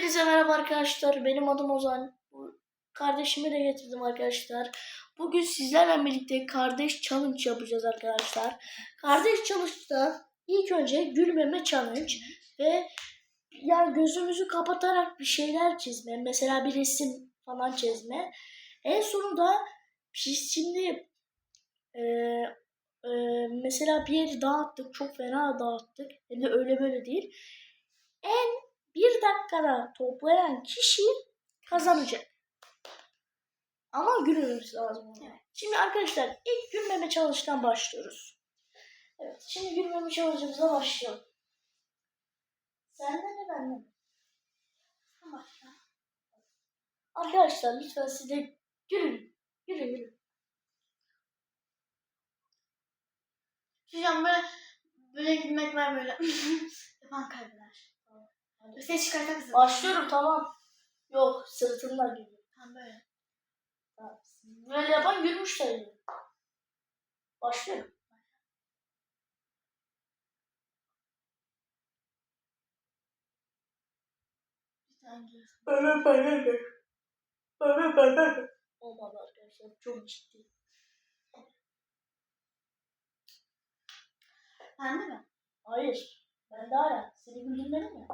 Hepinize merhaba arkadaşlar. Benim adım Ozan. Kardeşimi de getirdim arkadaşlar. Bugün sizlerle birlikte kardeş challenge yapacağız arkadaşlar. Kardeş challenge'da ilk önce gülmeme challenge ve ya gözümüzü kapatarak bir şeyler çizme. Mesela bir resim falan çizme. En sonunda biz şimdi e, e, mesela bir yeri dağıttık. Çok fena dağıttık. Hem de öyle böyle değil. En bir dakikada toplayan kişi kazanacak. Ama gülmemiz lazım. ona. Şimdi arkadaşlar ilk gülmeme challenge'dan başlıyoruz. Evet şimdi gülmeme challenge'ımıza başlayalım. Sende ne bende mi? Başla. Arkadaşlar lütfen siz de gülün. Gülün gülün. Hocam böyle böyle gülmek var böyle. Yapan kaybeder. Ses çıkartak mısın? Başlıyorum tamam. Yok sırtımdan gülüyor. Tamam böyle. Tamam. Böyle yapan gülmüş sayılır. Başlıyorum. Bir tane gülüyorsun. Bana bana ne? Bana bana ne? Olmadı arkadaşlar. Çok ciddi. Ben de mi? Hayır. Ben de hala. Seni güldürmeli mi?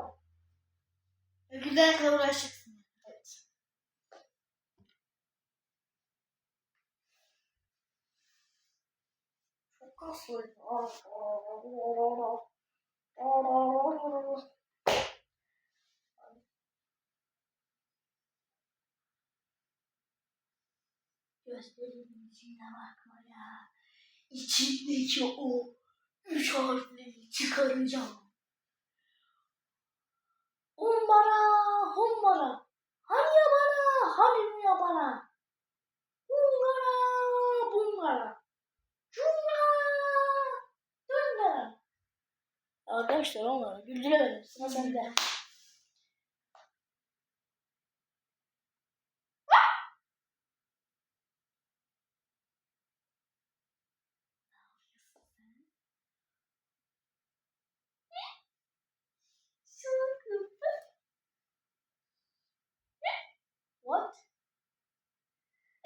Güldene kadar uğraşacaksın. Evet. Çok kaslı. Gözlerimin içine bakma ya. İçindeki o üç harfleri çıkaracağım. Humbara, humbara. Hani ya bana, hani ya bana. Hungara, bungara. Cunga, dungara. Arkadaşlar onları güldüremedim. Sıra sende.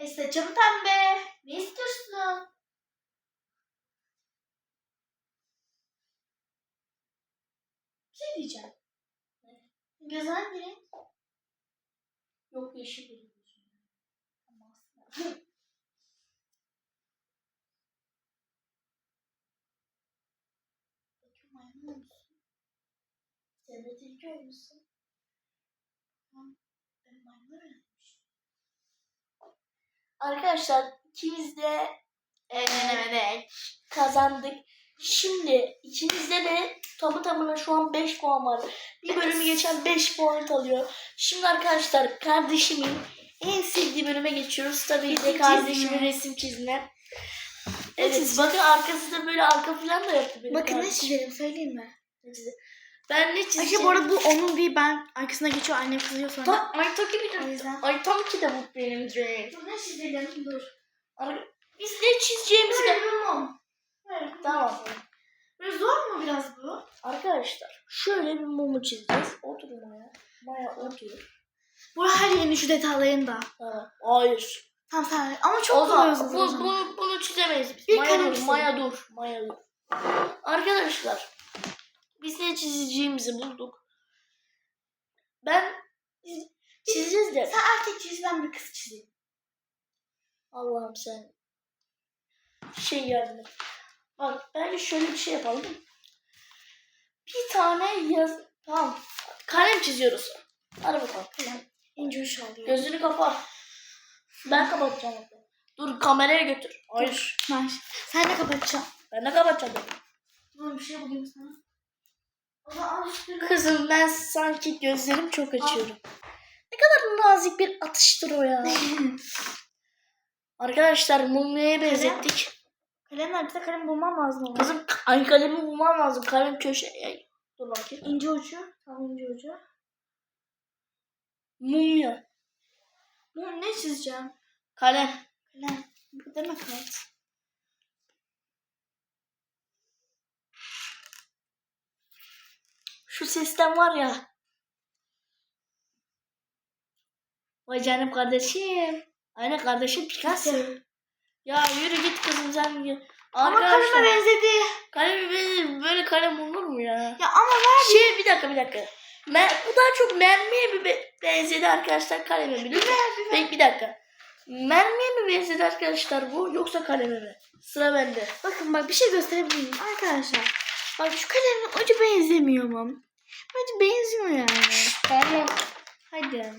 E saçım pembe. Ne istiyorsun? Bir şey diyeceğim. Göz hangi renk? Yok yeşil musun? Sen de tilki olmuşsun. Ben maymun öğrenmişim. Arkadaşlar ikimiz de Evet. kazandık. Şimdi ikimizde de tamı tamına şu an 5 puan var. Bir bölümü geçen 5 puan kalıyor. Şimdi arkadaşlar kardeşimin en sevdiği bölüme geçiyoruz. Tabii ki de kardeşimin çizme. resim çizme. Evet çizme? bakın arkasında böyle arka plan da yaptı benim Bakın ne çizelim söyleyeyim mi? Ben ne çizeceğim? Ayşe bu arada bu onun değil ben arkasına geçiyor annem kızıyor sonra. Ta, ay tabii ki de. Ay tam ki de bu benim dream. Dur ne çizelim dur. Biz ne çizeceğimizi de... mum. Tamam. Böyle zor mu biraz bu? Arkadaşlar şöyle bir mumu çizeceğiz. Oturun Maya. Maya otur. Bu her yerini şu detaylarını da. Tamam. Hayır. Tamam sen ama çok O kolay zaman o bu, zaman. bunu, bunu çizemeyiz biz. Bir Maya dur. Maya dur. Maya dur. Arkadaşlar biz ne çizeceğimizi bulduk. Ben çizeceğiz de. Sen erkek çiz ben bir kız çizeyim. Allah'ım sen şey yardım et. Bak bence şöyle bir şey yapalım. Bir tane yaz... Tamam. Kalem çiziyoruz. Hadi bakalım. Kalem. İnce uç alıyor. Gözünü kapa. Ben kapatacağım. Dur kameraya götür. Hayır. Ben, sen de kapatacağım. Ben de kapatacağım. Dur bir şey bulayım sana. O zaman al üstüne. Kızım ben sanki gözlerim çok açıyorum. Ne kadar nazik bir atıştır o ya. Arkadaşlar mumyaya benzettik. kalem var. Bir de kalem bulmam lazım ama. Kızım ay kalemi bulmam lazım. Kalem köşe. Ay, Dur bakayım. İnce ucu. Tamam ince ucu. Mumya. Bu ne çizeceğim? Kalem. Kalem. Bu demek kağıt. Şu sesten var ya. Vay canım kardeşim. Aynen kardeşim Picasso. ya yürü git kızım sen. git. Ama kaleme benzedi. Kalem böyle, böyle kalem olur mu ya? Ya ama ver. Şey bir dakika bir dakika. Mer bu daha çok mermiye mi be- benzedi arkadaşlar kaleme mi? Lütfen. Peki bir dakika. Mermiye mi benzedi arkadaşlar bu yoksa kaleme mi? Sıra bende. Bakın bak bir şey gösterebilir miyim? Arkadaşlar. Bak şu kalemin ucu benzemiyor mu? Bence benziyor yani. Tamam. Hadi.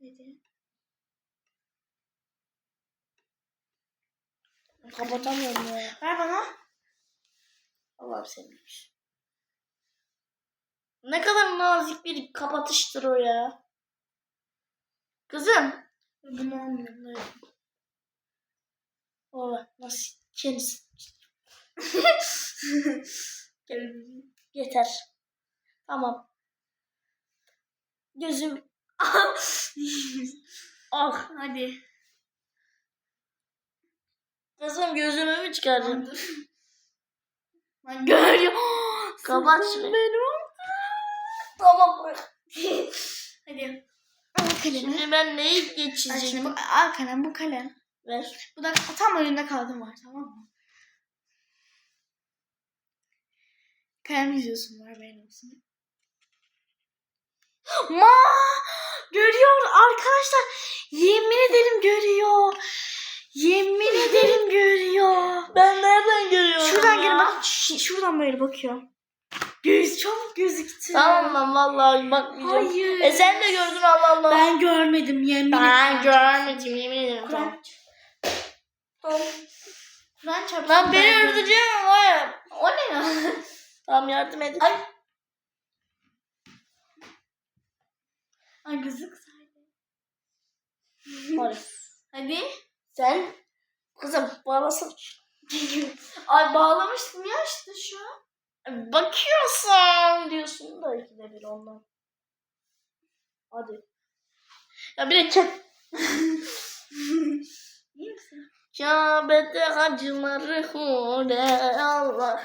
Hadi. Kapatamıyorum ya. Ver bana. Allah'ım seninmiş. Ne kadar nazik bir kapatıştır o ya. Kızım. Bunu almıyorum. O nasıl kendisi. Yeter. Tamam. Gözüm. ah. Hadi. Kızım gözümü mü çıkardın? Ben görüyorum. Kapat şunu. beni. Tamam bırak. Hadi. Al kalemi. Şimdi ben neyi Al, şimdi geçeceğim? bu, al kalem bu kalem. Ver. Bu da tam önünde kaldım var tamam mı? Kalem yüzüyorsun var benim olsun. Ma görüyor arkadaşlar. Yemin ederim görüyor. Yemin ederim görüyor. Ben nereden görüyorum Şuradan ya? gel bak. Ş- şuradan böyle bakıyor. Göz çok gözüktü. Tamam lan vallahi bakmayacağım. Hayır. E sen de gördün Allah Allah. Ben görmedim yemin Ben ederim. görmedim yemin ederim. Tamam. Kur'an Kur'an çarpsın. Lan beni ben- öldüreceğim var ya. O ne ya? Tamam yardım edin. Ay. Ay gözük Hadi. Hadi. Sen kızım bağlasın. Ay bağlamıştım ya işte şu an. Bakıyorsun diyorsun da ikide bir ondan. Hadi. Ya bir de çek. İyi misin? Kabe'de hacıları hule Allah.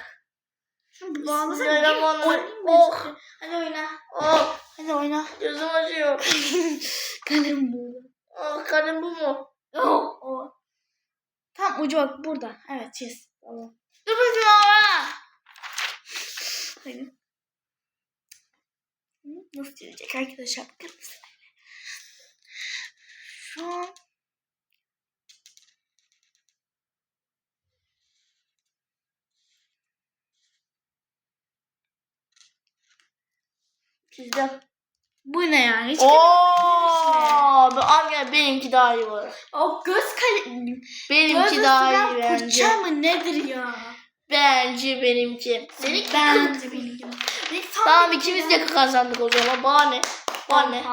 Şunu bağlasana. Oynayayım mı Oh. Hadi oyna. Oh Hadi oyna. gözüm acıyor. Kalem bu. Oh kalem bu mu? Oh, oh. Tam ucu bak burada. Evet çiz. Tamam. Dur bakayım ama. Hadi. Nasıl çizecek arkadaşlar bakar mısın? Şu an Çizdim. bu ne yani? Hiç Oo, bu Anne benimki daha iyi var. O göz kalemi. Benimki Göz daha iyi bence. fırça mı nedir ya? Bence benimki. Seninki Bence benimki. Benimki tam Tamam ikimiz de kazandık o zaman. Bana ne? Bana ne?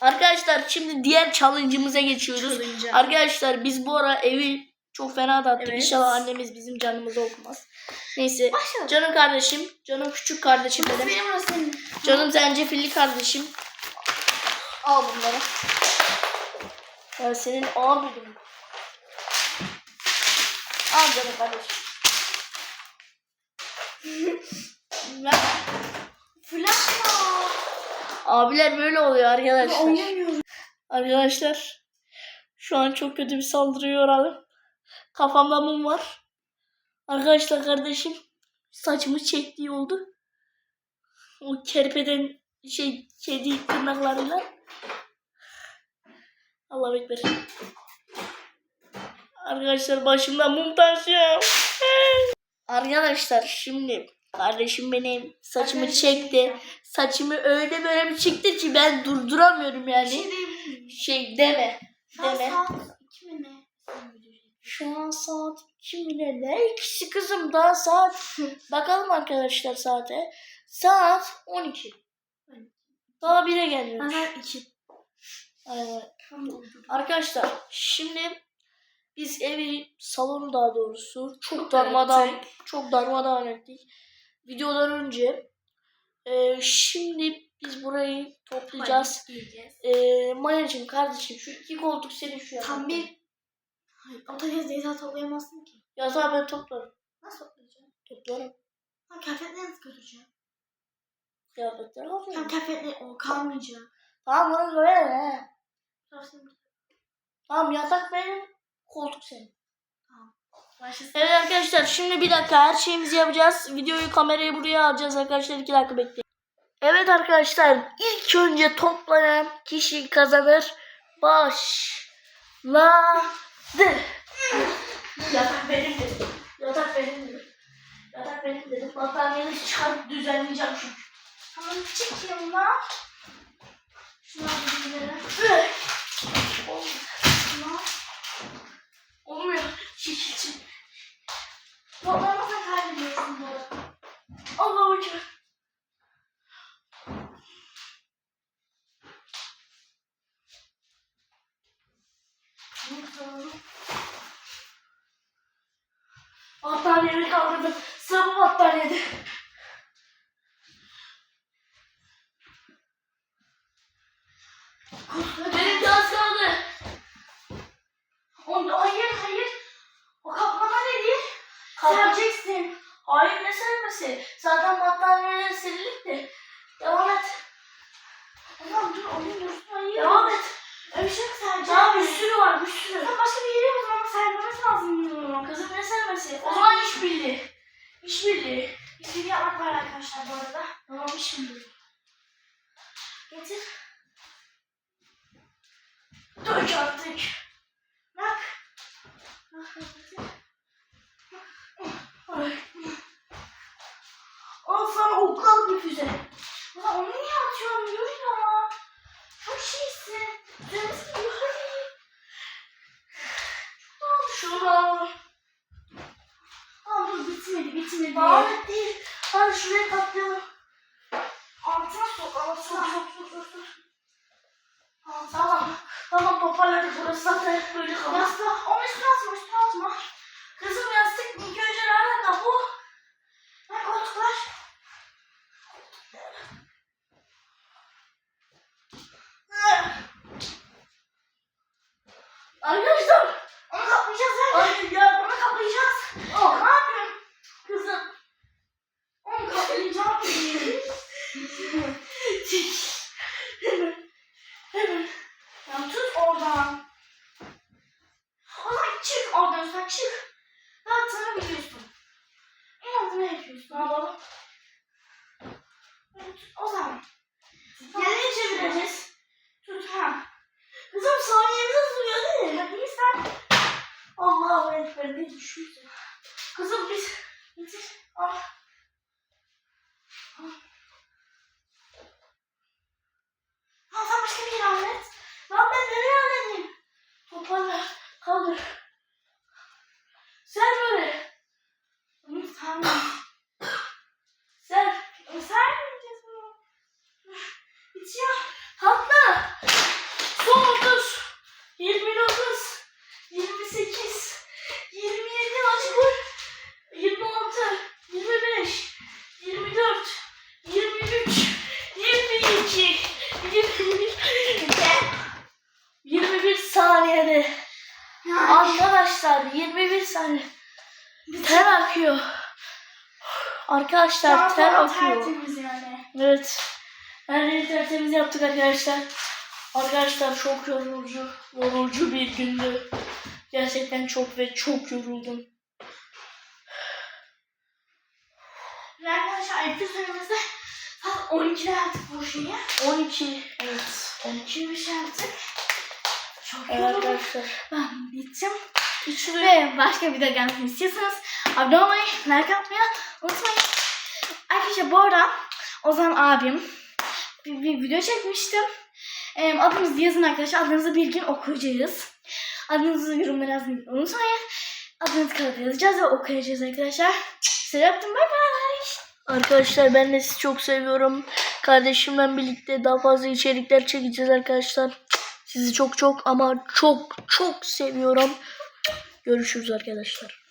Arkadaşlar şimdi diğer challenge'ımıza geçiyoruz. Challenge. Arkadaşlar biz bu ara evi çok fena dağıttık. Evet. İnşallah annemiz bizim canımızı okumaz. Neyse. Başlayalım. Canım kardeşim. Canım küçük kardeşim Burası benim. benim. Canım zencefilli kardeşim. Al bunları. Ya senin abinin. Al canım kardeşim. Fırlatma. Abiler böyle oluyor arkadaşlar. Oynamıyorum. Arkadaşlar şu an çok kötü bir saldırıya uğradım. Kafamda mum var. Arkadaşlar kardeşim saçımı çektiği oldu. O kerpeden şey kedi tırnaklarıyla. Allah ekber. Arkadaşlar başımda mum taşıyor. Arkadaşlar şimdi kardeşim benim saçımı çekti. Saçımı öyle böyle bir çekti ki ben durduramıyorum yani. şey? Şey deme. Deme. saat mi ne? Şu an saat 2 mi ne? İkisi kızım daha saat. Bakalım arkadaşlar saate. Saat 12. Daha 1'e Ben geliyor. saat iki. Aynen. Arkadaşlar şimdi biz evi salonu daha doğrusu çok darmadağın çok darmadağın ettik. Videodan önce e, şimdi biz burayı toplayacağız. Giyeceğiz. E, Mayacım kardeşim şu iki koltuk senin şu Tam bir... Hayır, otogez değil toplayamazsın ki. Yatağı ben toplarım. Nasıl toplayacağım? Toplarım. Ha kıyafetleri nasıl götüreceğim? Kıyafetleri Tam hazır. kıyafetli o kalmayacak. Tamam onu he. Şurasını- Tamam yatak benim. Koltuk senin. Başlasın. Evet arkadaşlar şimdi bir dakika her şeyimizi yapacağız. Videoyu kamerayı buraya alacağız arkadaşlar. iki dakika bekleyin. Evet arkadaşlar ilk önce toplayan kişi kazanır. Başladı. Yatak benim dedim. Yatak benim dedim. Yatak benim dedim. Battaniyeyi çıkarıp düzenleyeceğim çünkü. Tamam çık yanına. Benim de az kaldı. Onda hayır hayır. O kaplama nedir? Kalkacak. Sereceksin. Hayır ne sermesi? Zaten battaniyeler serilik de. Devam et. Tamam dur onun dursun hayır. Devam et. Yok sereceksin. Daha bir sürü var bir sürü. Sen başka bir yere o zaman sermemiz lazım bunu. Kızım ne sermesi? O zaman iş birliği. İş birliği. Bir şey yapmak var arkadaşlar bu arada. Tamam iş birliği. Getir. Dök artık. Bak. Bak, getir. Ay. Al sana okal bir füze. Ulan onu niye atıyorsun? Yürü ya. Çok şeysin. Üzerimiz gidiyor hadi. Şunu al. Aa dur bitmedi bitmedi. Et değil. Hadi şuraya katlayalım. Altına sok altına. Sok sok sok sok. Tamam tamam. Toparladık burası zaten böyle kalır. Yastık. Onu üstüne atma üstüne atma. Kızım yastık ilk önce nerede kapı? Bak koltuklar. Arkadaşlar. Onu kaplayacağız hadi. Hayır ya. Onu kaplayacağız. Oh. Ne yapıyorsun? Kızım. Onu kaplayacağım. Hemen. Hemen. ya tut oradan. O zaman çık oradan sen çık. Ne yaptığını biliyorsun. En azından yapıyorsun. Ne yapalım? Evet, O zaman. Nereye çevireceğiz? Tut ha. Kızım saniyemiz hızlıyor değil mi? Ya değil sen. Ne düşüyorsun? Kızım biz Getir. al. Ha sen başka bir yere hallet. Lan ben nereye halledeyim? Toparla. Kaldır. Sen böyle. Bunu sen Sen. Sen mi yiyeceğiz bunu? Bitiyor. Hatta. Son 30. 29. 28. 27 açık vur. 26. 25. 24. 23. 22. 21. 21 saniyede. Yani Arkadaşlar 21 saniye. Ter akıyor. Arkadaşlar ter akıyor. yani. Evet. Her yeri tertemiz yaptık arkadaşlar. Arkadaşlar çok yorucu, yorucu bir gündü. Gerçekten çok ve çok yoruldum. Ve arkadaşlar süremizde saat 12'de yaptık bu şeyi. 12. Evet. 12. Şimdi bir şey yaptık. Çok Evet yoruldum. arkadaşlar. Ben bittim. Hiç Ve başka video gelmesini istiyorsanız abone olmayı, like atmayı unutmayın. Arkadaşlar bu arada Ozan abim bir, bir video çekmiştim. Ee, adınızı yazın arkadaşlar. Adınızı bir gün okuyacağız. Adınızı yorumlara yazmayı unutmayın. Adınızı kağıda yazacağız ve okuyacağız arkadaşlar. Size yaptım. Bay bay. Arkadaşlar ben de sizi çok seviyorum. Kardeşimle birlikte daha fazla içerikler çekeceğiz arkadaşlar. Sizi çok çok ama çok çok seviyorum. Görüşürüz arkadaşlar.